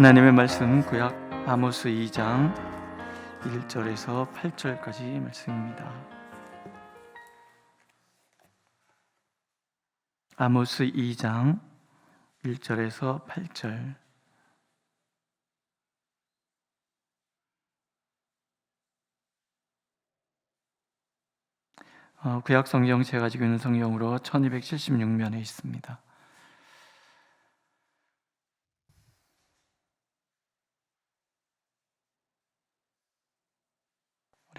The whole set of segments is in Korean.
하나님의 말씀은 구약 아모스 2장 1절에서 8절까지 말씀입니다. 아모스 2장 1절에서 8절 어, 구약 성경 제가 가지고 있는 성경으로 1276면에 있습니다.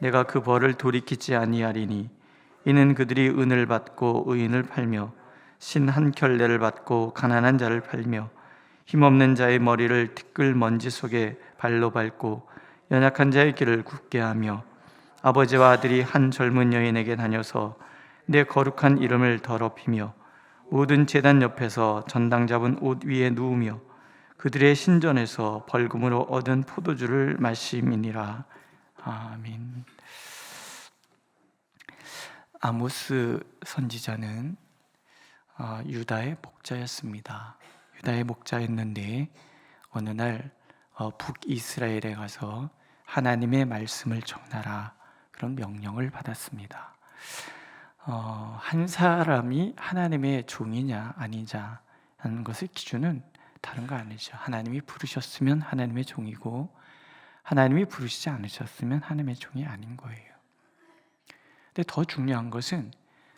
내가 그 벌을 돌이키지 아니하리니 이는 그들이 은을 받고 의인을 팔며 신 한 켤레를 받고 가난한 자를 팔며 힘없는 자의 머리를 티끌 먼지 속에 발로 밟고 연약한 자의 길을 굳게 하며 아버지와 아들이 한 젊은 여인에게 다녀서 내 거룩한 이름을 더럽히며 모든 제단 옆에서 전당 잡은 옷 위에 누우며 그들의 신전에서 벌금으로 얻은 포도주를 마심이니라 아멘. 아모스 선지자는 어, 유다의 목자였습니다. 유다의 목자였는데 어느 날 어, 북이스라엘에 가서 하나님의 말씀을 전하라 그런 명령을 받았습니다. 어, 한 사람이 하나님의 종이냐 아니냐 하는 것의 기준은 다른 거 아니죠. 하나님이 부르셨으면 하나님의 종이고 하나님이 부르시지 않으셨으면 하나님의 종이 아닌 거예요. 근데 더 중요한 것은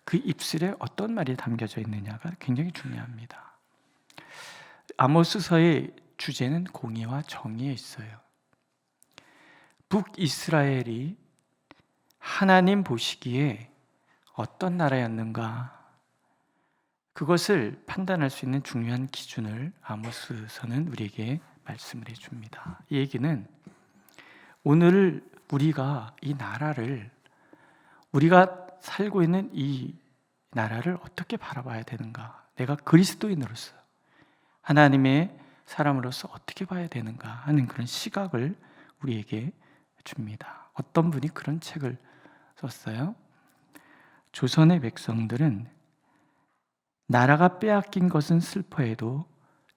그 입술에 어떤 말이 담겨져 있느냐가 굉장히 중요합니다. 아모스서의 주제는 공의와 정의에 있어요. 북이스라엘이 하나님 보시기에 어떤 나라였는가 그것을 판단할 수 있는 중요한 기준을 아모스서는 우리에게 말씀을 해줍니다. 이 얘기는 오늘 우리가 이 나라를 우리가 살고 있는 이 나라를 어떻게 바라봐야 되는가? 내가 그리스도인으로서 하나님의 사람으로서 어떻게 봐야 되는가 하는 그런 시각을 우리에게 줍니다. 어떤 분이 그런 책을 썼어요? 조선의 백성들은 나라가 빼앗긴 것은 슬퍼해도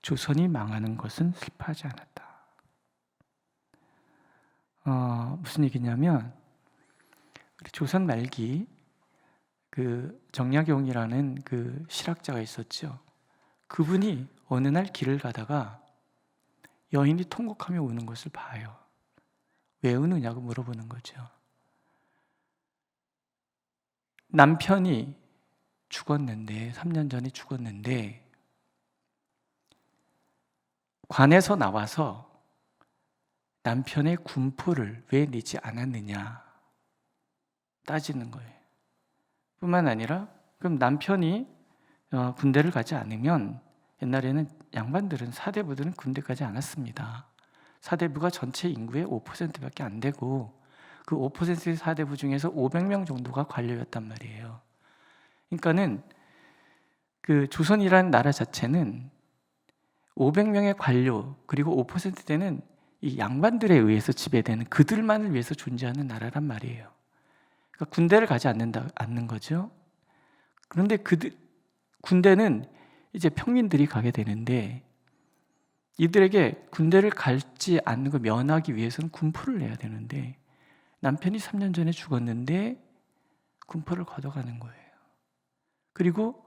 조선이 망하는 것은 슬퍼하지 않았다. 어, 무슨 얘기냐면 조선 말기 그 정약용이라는 그 실학자가 있었죠. 그분이 어느 날 길을 가다가 여인이 통곡하며 우는 것을 봐요. 왜 우느냐고 물어보는 거죠. 남편이 죽었는데 3년 전에 죽었는데 관에서 나와서 남편의 군포를 왜 내지 않았느냐 따지는 거예요. 뿐만 아니라 그럼 남편이 어, 군대를 가지 않으면 옛날에는 양반들은 사대부들은 군대 가지 않았습니다. 사대부가 전체 인구의 5%밖에 안 되고 그 5%의 사대부 중에서 500명 정도가 관료였단 말이에요. 그러니까는 그 조선이라는 나라 자체는 500명의 관료 그리고 5% 되는 이 양반들에 의해서 지배되는 그들만을 위해서 존재하는 나라란 말이에요. 그러니까 군대를 가지 않는다 않는 거죠. 그런데 그들 군대는 이제 평민들이 가게 되는데 이들에게 군대를 갈지 않는 걸 면하기 위해서는 군포를 내야 되는데 남편이 3년 전에 죽었는데 군포를 걷어가는 거예요. 그리고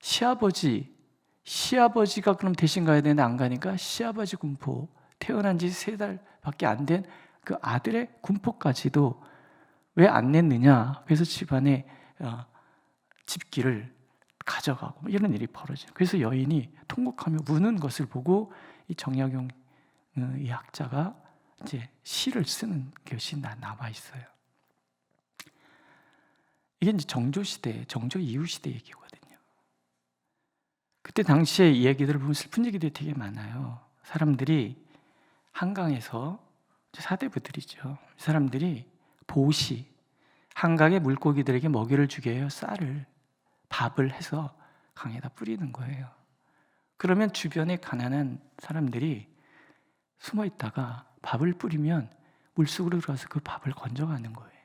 시아버지 시아버지가 그럼 대신 가야 되는데 안 가니까 시아버지 군포 태어난 지 세 달밖에 안 된 그 아들의 군포까지도 왜 안 냈느냐? 그래서 집안에 어, 집기를 가져가고 뭐 이런 일이 벌어져요. 그래서 여인이 통곡하며 우는 것을 보고 이 정약용 어, 이 학자가 이제 시를 쓰는 것이 나- 남아 있어요. 이게 이제 정조 시대, 정조 이후 시대 얘기거든요. 그때 당시에 이 얘기들을 보면 슬픈 얘기들이 되게 많아요. 사람들이 한강에서 사대부들이죠. 이 사람들이 보시 한강의 물고기들에게 먹이를 주기 위해 쌀을 밥을 해서 강에다 뿌리는 거예요. 그러면 주변에 가난한 사람들이 숨어 있다가 밥을 뿌리면 물속으로 들어가서 그 밥을 건져가는 거예요.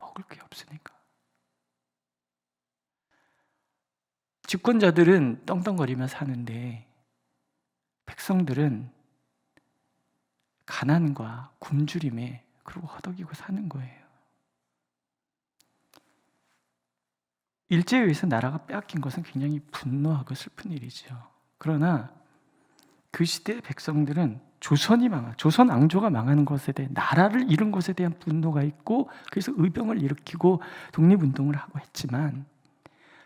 먹을 게 없으니까. 집권자들은 떵떵거리며 사는데 백성들은 가난과 굶주림에 그러고 허덕이고 사는 거예요. 일제에 의해서 나라가 빼앗긴 것은 굉장히 분노하고 슬픈 일이죠. 그러나 그 시대의 백성들은 조선이 망하, 조선 왕조가 망하는 것에 대해 나라를 잃은 것에 대한 분노가 있고 그래서 의병을 일으키고 독립운동을 하고 했지만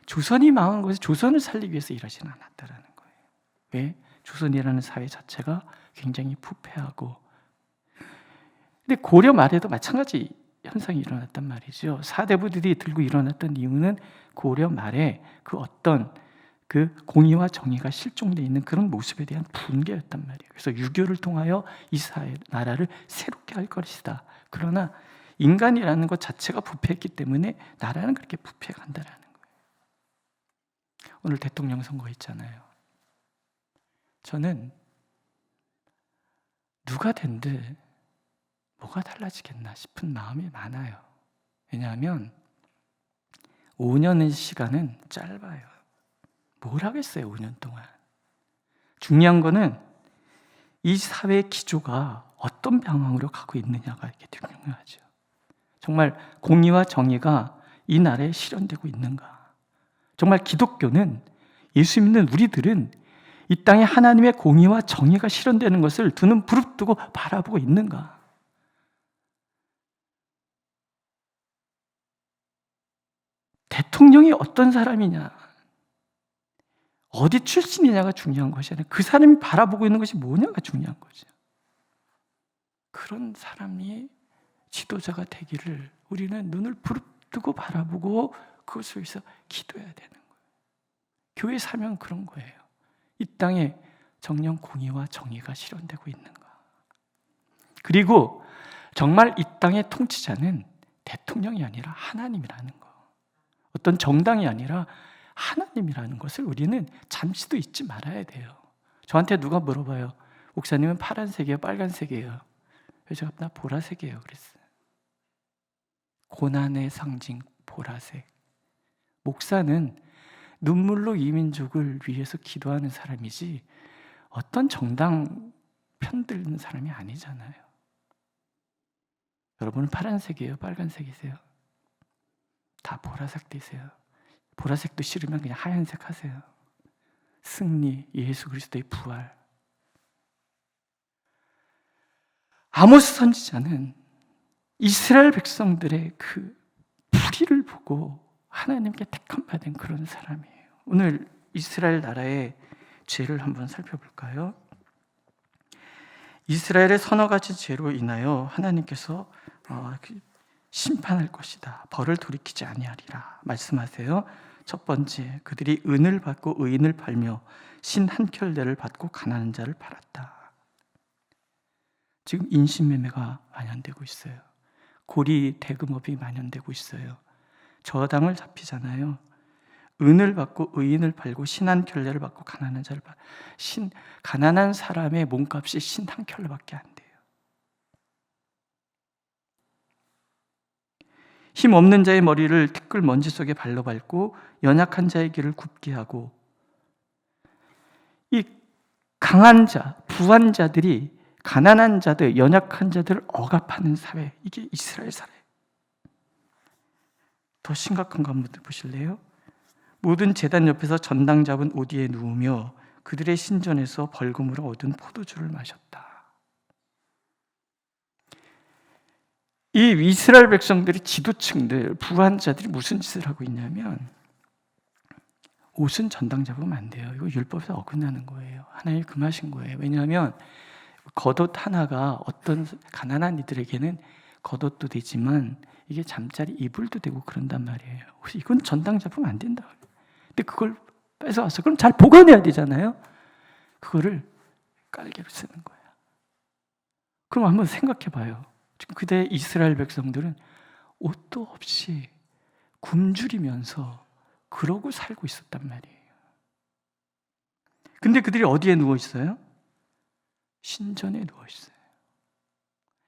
조선이 망한 것에 조선을 살리기 위해서 일하지는 않았다라는 거예요. 왜? 조선이라는 사회 자체가 굉장히 부패하고 근데 고려 말에도 마찬가지 현상이 일어났단 말이죠. 사대부들이 들고 일어났던 이유는 고려 말에 그 어떤 그 공의와 정의가 실종되어 있는 그런 모습에 대한 분개였단 말이에요. 그래서 유교를 통하여 이 사회, 나라를 새롭게 할 것이다. 그러나 인간이라는 것 자체가 부패했기 때문에 나라는 그렇게 부패가 한다라는 거예요. 오늘 대통령 선거 있잖아요. 저는 누가 된들 뭐가 달라지겠나 싶은 마음이 많아요. 왜냐하면 5년의 시간은 짧아요. 뭘 하겠어요, 5년 동안. 중요한 거는 이 사회의 기조가 어떤 방향으로 가고 있느냐가 이게 중요하죠. 정말 공의와 정의가 이 나라에 실현되고 있는가? 정말 기독교는 예수 믿는 우리들은 이 땅에 하나님의 공의와 정의가 실현되는 것을 두 눈 부릅뜨고 바라보고 있는가? 대통령이 어떤 사람이냐, 어디 출신이냐가 중요한 것이 아니라 그 사람이 바라보고 있는 것이 뭐냐가 중요한 거죠. 그런 사람이 지도자가 되기를 우리는 눈을 부릅뜨고 바라보고 그것을 위해서 기도해야 되는 거예요. 교회 사명 그런 거예요. 이 땅에 정령 공의와 정의가 실현되고 있는가. 그리고 정말 이 땅의 통치자는 대통령이 아니라 하나님이라는 거. 어떤 정당이 아니라 하나님이라는 것을 우리는 잠시도 잊지 말아야 돼요. 저한테 누가 물어봐요. 목사님은 파란색이에요, 빨간색이에요. 제가 나 보라색이에요. 그랬어요. 고난의 상징 보라색. 목사는 눈물로 이민족을 위해서 기도하는 사람이지 어떤 정당 편드는 사람이 아니잖아요. 여러분은 파란색이에요, 빨간색이세요? 다 보라색 되세요. 보라색도 싫으면 그냥 하얀색 하세요. 승리, 예수 그리스도의 부활. 아모스 선지자는 이스라엘 백성들의 그 불의를 보고 하나님께 택함 받은 그런 사람이에요. 오늘 이스라엘 나라의 죄를 한번 살펴볼까요? 이스라엘의 가지 죄로 인하여 하나님께서 어, 그 심판할 것이다. 벌을 돌이키지 아니하리라 말씀하세요. 첫 번째, 그들이 은을 받고 의인을 팔며 신 한 켤레를 받고 가난한 자를 팔았다. 지금 인신매매가 만연되고 있어요. 고리 대금업이 만연되고 있어요. 저당을 잡히잖아요. 은을 받고 의인을 팔고 신한 켤레를 받고 가난한 자를 팔. 신 가난한 사람의 몸값이 신 한 켤레밖에 안 돼요. 힘 없는 자의 머리를 티끌 먼지 속에 발로 밟고 연약한 자의 길을 굽게 하고 이 강한 자, 부한 자들이 가난한 자들, 연약한 자들을 억압하는 사회 이게 이스라엘 사회. 더 심각한 거 한번 보실래요? 모든 재단 옆에서 전당 잡은 오디에 누우며 그들의 신전에서 벌금으로 얻은 포도주를 마셨다. 이 이스라엘 백성들이 지도층들, 부한자들이 무슨 짓을 하고 있냐면 옷은 전당 잡으면 안 돼요. 이거 율법에 어긋나는 거예요. 하나님 금하신 거예요. 왜냐하면 겉옷 하나가 어떤 가난한 이들에게는 겉옷도 되지만 이게 잠자리 이불도 되고 그런단 말이에요. 이건 전당 잡으면 안 된다. 근데 그걸 뺏어왔어. 그럼 잘 보관해야 되잖아요. 그거를 깔개로 쓰는 거예요. 그럼 한번 생각해 봐요. 지금 그때 이스라엘 백성들은 옷도 없이 굶주리면서 그러고 살고 있었단 말이에요. 근데 그들이 어디에 누워 있어요? 신전에 누워 있어요.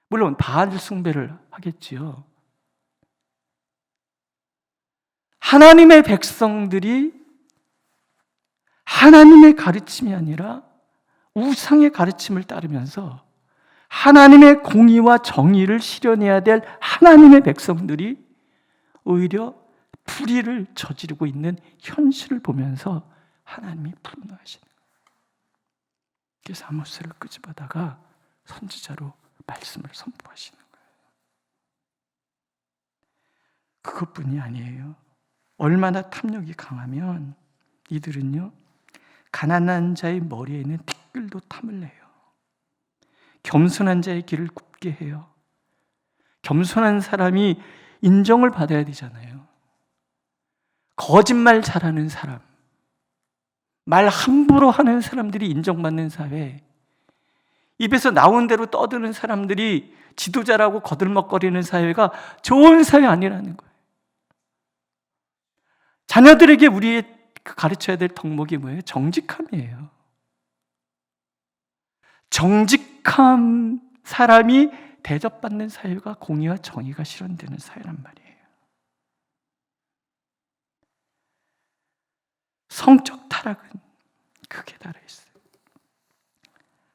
물론 바알 숭배를 하겠지요. 하나님의 백성들이 하나님의 가르침이 아니라 우상의 가르침을 따르면서 하나님의 공의와 정의를 실현해야 될 하나님의 백성들이 오히려 불의를 저지르고 있는 현실을 보면서 하나님이 분노하시는 거예요. 그래서 아모스를 끄집어다가 선지자로 말씀을 선포하시는 거예요. 그것뿐이 아니에요. 얼마나 탐욕이 강하면 이들은요 가난한 자의 머리에 있는 티끌도 탐을 내요. 겸손한 자의 길을 굽게 해요. 겸손한 사람이 인정을 받아야 되잖아요. 거짓말 잘하는 사람, 말 함부로 하는 사람들이 인정받는 사회, 입에서 나온 대로 떠드는 사람들이 지도자라고 거들먹거리는 사회가 좋은 사회 아니라는 거예요. 자녀들에게 우리 가르쳐야 될 덕목이 뭐예요? 정직함이에요. 정직 한 사람이 대접받는 사회가 공의와 정의가 실현되는 사회란 말이에요. 성적 타락은 크게 달해 있어요.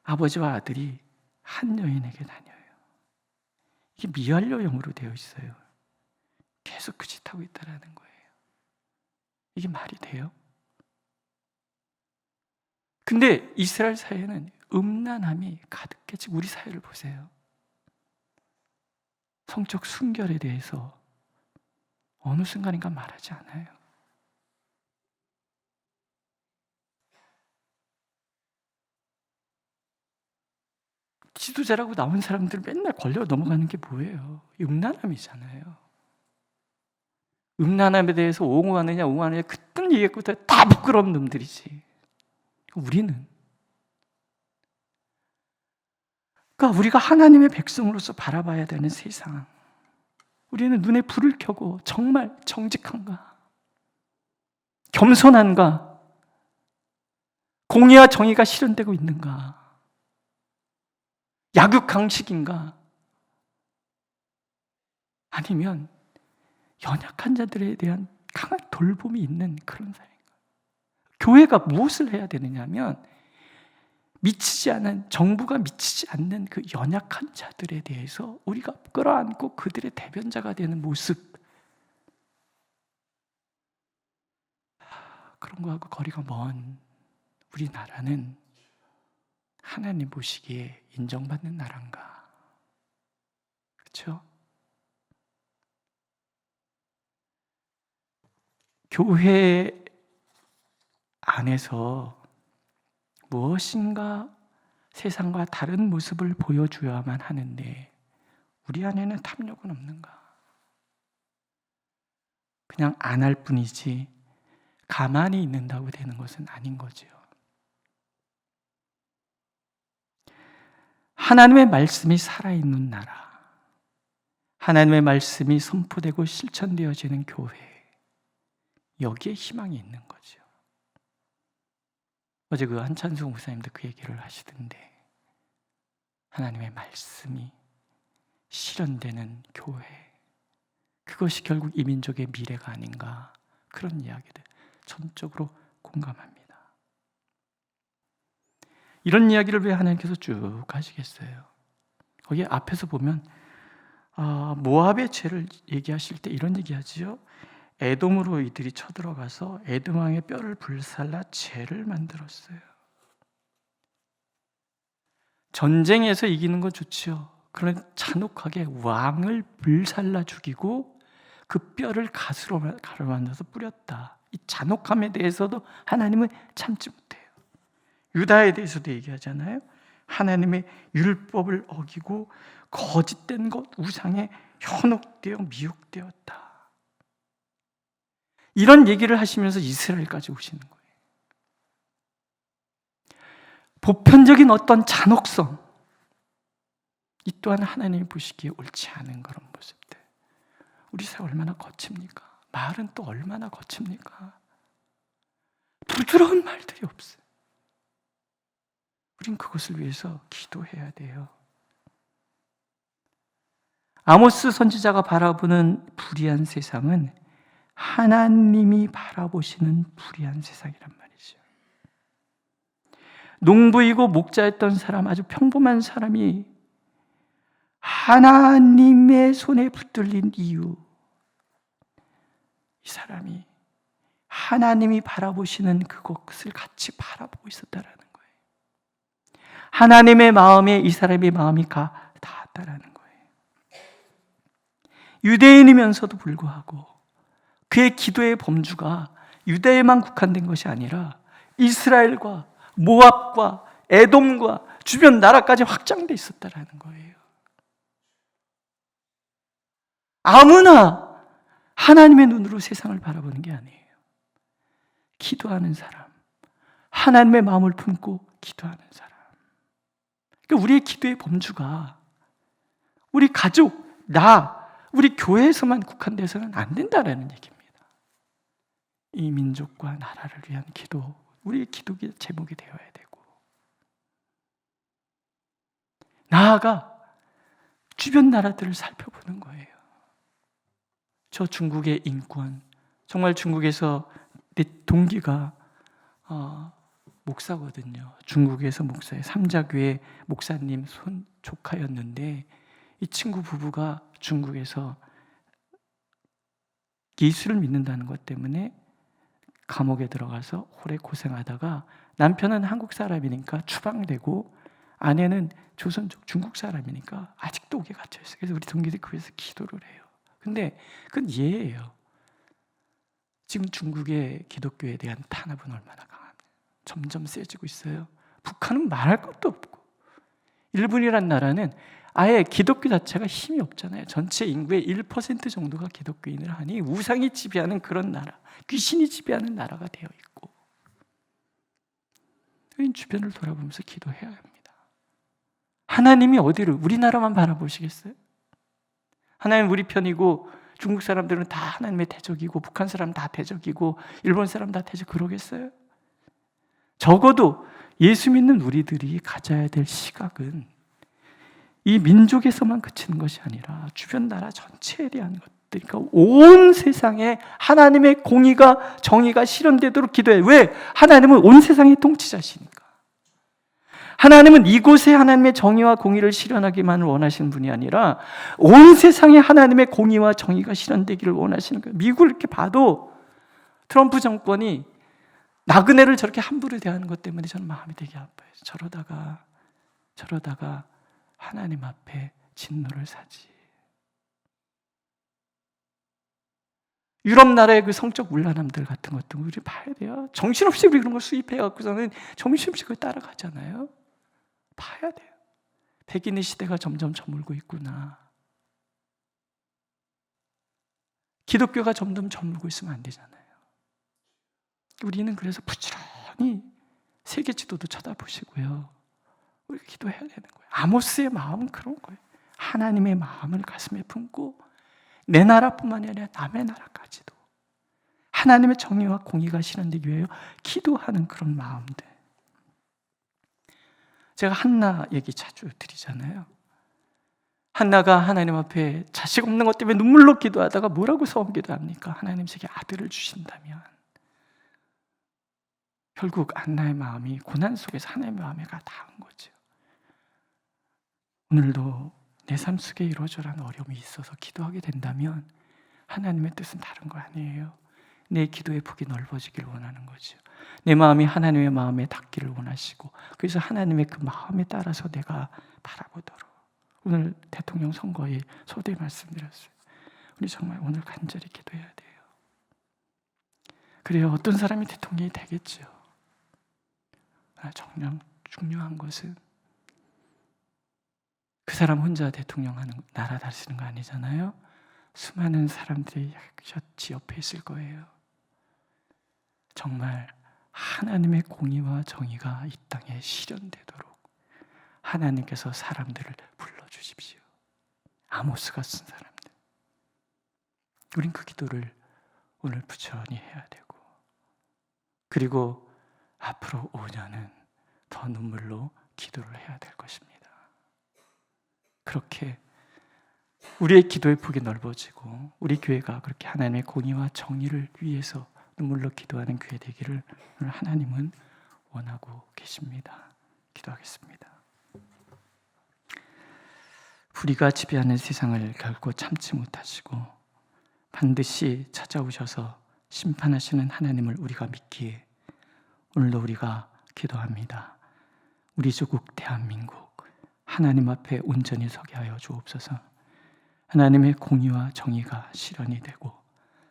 아버지와 아들이 한 여인에게 다녀요. 이게 미완료형으로 되어 있어요. 계속 그 짓 하고 있다라는 거예요. 이게 말이 돼요? 근데 이스라엘 사회는 음란함이 가득해지 우리 사회를 보세요. 성적 순결에 대해서 어느 순간인가 말하지 않아요. 지도자라고 나온 사람들 맨날 걸려 넘어가는 게 뭐예요? 음란함이잖아요. 음란함에 대해서 옹호하느냐 옹호하느냐 그딴 얘기했고 다 부끄러운 놈들이지. 우리는 그러니까 우리가 하나님의 백성으로서 바라봐야 되는 세상. 우리는 눈에 불을 켜고 정말 정직한가? 겸손한가? 공의와 정의가 실현되고 있는가? 약육강식인가? 아니면 연약한 자들에 대한 강한 돌봄이 있는 그런 사회인가? 교회가 무엇을 해야 되느냐면 미치지 않은 정부가 미치지 않는 그 연약한 자들에 대해서 우리가 끌어안고 그들의 대변자가 되는 모습 그런 거하고 거리가 먼 우리나라는 하나님 보시기에 인정받는 나라인가? 그렇죠? 교회 안에서 무엇인가 세상과 다른 모습을 보여줘야만 하는데 우리 안에는 탐욕은 없는가? 그냥 안 할 뿐이지 가만히 있는다고 되는 것은 아닌 거죠. 하나님의 말씀이 살아있는 나라, 하나님의 말씀이 선포되고 실천되어지는 교회, 여기에 희망이 있는 거죠. 어제 그 한찬수 목사님도 그 얘기를 하시던데, 하나님의 말씀이 실현되는 교회, 그것이 결국 이 민족의 미래가 아닌가, 그런 이야기들 전적으로 공감합니다. 이런 이야기를 왜 하나님께서 쭉 하시겠어요? 거기 앞에서 보면 아, 모압의 죄를 얘기하실 때 이런 얘기하지요. 에돔으로 이들이 쳐들어가서 에돔 왕의 뼈를 불살라 죄를 만들었어요. 전쟁에서 이기는 건 좋지요. 그런 잔혹하게 왕을 불살라 죽이고 그 뼈를 가스로 가루 만들어서 뿌렸다. 이 잔혹함에 대해서도 하나님은 참지 못해요. 유다에 대해서도 얘기하잖아요. 하나님의 율법을 어기고 거짓된 것 우상에 현혹되어 미혹되었다. 이런 얘기를 하시면서 이스라엘까지 오시는 거예요. 보편적인 어떤 잔혹성, 이 또한 하나님이 보시기에 옳지 않은 그런 모습들. 우리 사회 얼마나 거칩니까? 말은 또 얼마나 거칩니까? 부드러운 말들이 없어요. 우린 그것을 위해서 기도해야 돼요. 아모스 선지자가 바라보는 불의한 세상은 하나님이 바라보시는 불의한 세상이란 말이죠. 농부이고 목자였던 사람, 아주 평범한 사람이 하나님의 손에 붙들린 이유, 이 사람이 하나님이 바라보시는 그것을 같이 바라보고 있었다라는 거예요. 하나님의 마음에 이 사람의 마음이 가 닿았다라는 거예요. 유대인이면서도 불구하고 그의 기도의 범주가 유대에만 국한된 것이 아니라 이스라엘과 모압과 에돔과 주변 나라까지 확장돼 있었다라는 거예요. 아무나 하나님의 눈으로 세상을 바라보는 게 아니에요. 기도하는 사람, 하나님의 마음을 품고 기도하는 사람. 그러니까 우리의 기도의 범주가 우리 가족, 나, 우리 교회에서만 국한돼서는 안 된다라는 얘기입니다. 이 민족과 나라를 위한 기도, 우리의 기도 제목이 되어야 되고, 나아가 주변 나라들을 살펴보는 거예요. 저 중국의 인권, 정말 중국에서 내 동기가 어, 목사거든요. 중국에서 목사의 삼자교회 목사님 손 조카였는데 이 친구 부부가 중국에서 예수를 믿는다는 것 때문에 감옥에 들어가서 오래 고생하다가 남편은 한국 사람이니까 추방되고 아내는 조선족 중국 사람이니까 아직도 옥에 갇혀 있어요. 그래서 우리 동기들이 그래서 기도를 해요. 근데 그건 예예요. 지금 중국의 기독교에 대한 탄압은 얼마나 강한가. 점점 세지고 있어요. 북한은 말할 것도 없고 일본이란 나라는 아예 기독교 자체가 힘이 없잖아요. 전체 인구의 1% 정도가 기독교인을 하니 우상이 지배하는 그런 나라, 귀신이 지배하는 나라가 되어 있고 주변을 돌아보면서 기도해야 합니다. 하나님이 어디를 우리나라만 바라보시겠어요? 하나님 우리 편이고 중국 사람들은 다 하나님의 대적이고 북한 사람 다 대적이고 일본 사람 다 대적 그러겠어요? 적어도 예수 믿는 우리들이 가져야 될 시각은 이 민족에서만 그치는 것이 아니라 주변 나라 전체에 대한 것들, 그러니까 온 세상에 하나님의 공의가 정의가 실현되도록 기도해. 왜? 하나님은 온 세상의 통치자시니까. 하나님은 이곳에 하나님의 정의와 공의를 실현하기만 원하시는 분이 아니라 온 세상에 하나님의 공의와 정의가 실현되기를 원하시는 거예요. 미국을 이렇게 봐도 트럼프 정권이 나그네를 저렇게 함부로 대하는 것 때문에 저는 마음이 되게 아파요. 저러다가 저러다가 하나님 앞에 진노를 사지. 유럽 나라의 그 성적 문란함들 같은 것도 우리 봐야 돼요. 정신없이 우리 그런 걸 수입해 갖고서는 정신없이 그걸 따라가잖아요. 봐야 돼요. 백인의 시대가 점점 저물고 있구나. 기독교가 점점 저물고 있으면 안 되잖아요. 우리는 그래서 부지런히 세계 지도도 쳐다보시고요. 우리 기도해야 되는 거예요. 아모스의 마음은 그런 거예요. 하나님의 마음을 가슴에 품고 내 나라뿐만 아니라 남의 나라까지도 하나님의 정의와 공의가 실현되기 위하여 기도하는 그런 마음들. 제가 한나 얘기 자주 드리잖아요. 한나가 하나님 앞에 자식 없는 것 때문에 눈물로 기도하다가 뭐라고 소원 기도합니까? 하나님 제게 아들을 주신다면 결국 안나의 마음이 고난 속에서 하나님의 마음에 가 닿은 거죠. 오늘도 내 삶 속에 이루어져라는 어려움이 있어서 기도하게 된다면 하나님의 뜻은 다른 거 아니에요. 내 기도의 폭이 넓어지길 원하는 거죠. 내 마음이 하나님의 마음에 닿기를 원하시고 그래서 하나님의 그 마음에 따라서 내가 바라보도록 오늘 대통령 선거에 소대 말씀드렸어요. 우리 정말 오늘 간절히 기도해야 돼요. 그래요. 어떤 사람이 대통령이 되겠죠. 아, 정말 중요한 것은 그 사람 혼자 대통령 하는 나라 다스리는 거 아니잖아요. 수많은 사람들이 셔츠 옆에 있을 거예요. 정말 하나님의 공의와 정의가 이 땅에 실현되도록 하나님께서 사람들을 불러 주십시오. 아모스가 쓴 사람들. 우린 그 기도를 오늘 부천히 해야 되고 그리고 앞으로 5년은 더 눈물로 기도를 해야 될 것입니다. 그렇게 우리의 기도의 폭이 넓어지고 우리 교회가 그렇게 하나님의 공의와 정의를 위해서 눈물로 기도하는 교회 되기를 하나님은 원하고 계십니다. 기도하겠습니다. 불의가 지배하는 세상을 결코 참지 못하시고 반드시 찾아오셔서 심판하시는 하나님을 우리가 믿기에 오늘도 우리가 기도합니다. 우리 조국 대한민국 하나님 앞에 온전히 서게 하여 주옵소서. 하나님의 공의와 정의가 실현이 되고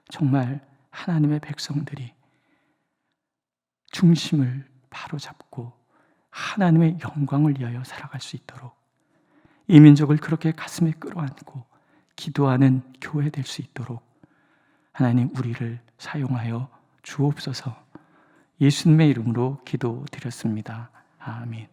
정말 하나님의 백성들이 중심을 바로잡고 하나님의 영광을 위하여 살아갈 수 있도록 이 민족을 그렇게 가슴에 끌어안고 기도하는 교회 될 수 있도록 하나님 우리를 사용하여 주옵소서 예수님의 이름으로 기도드렸습니다. 아멘.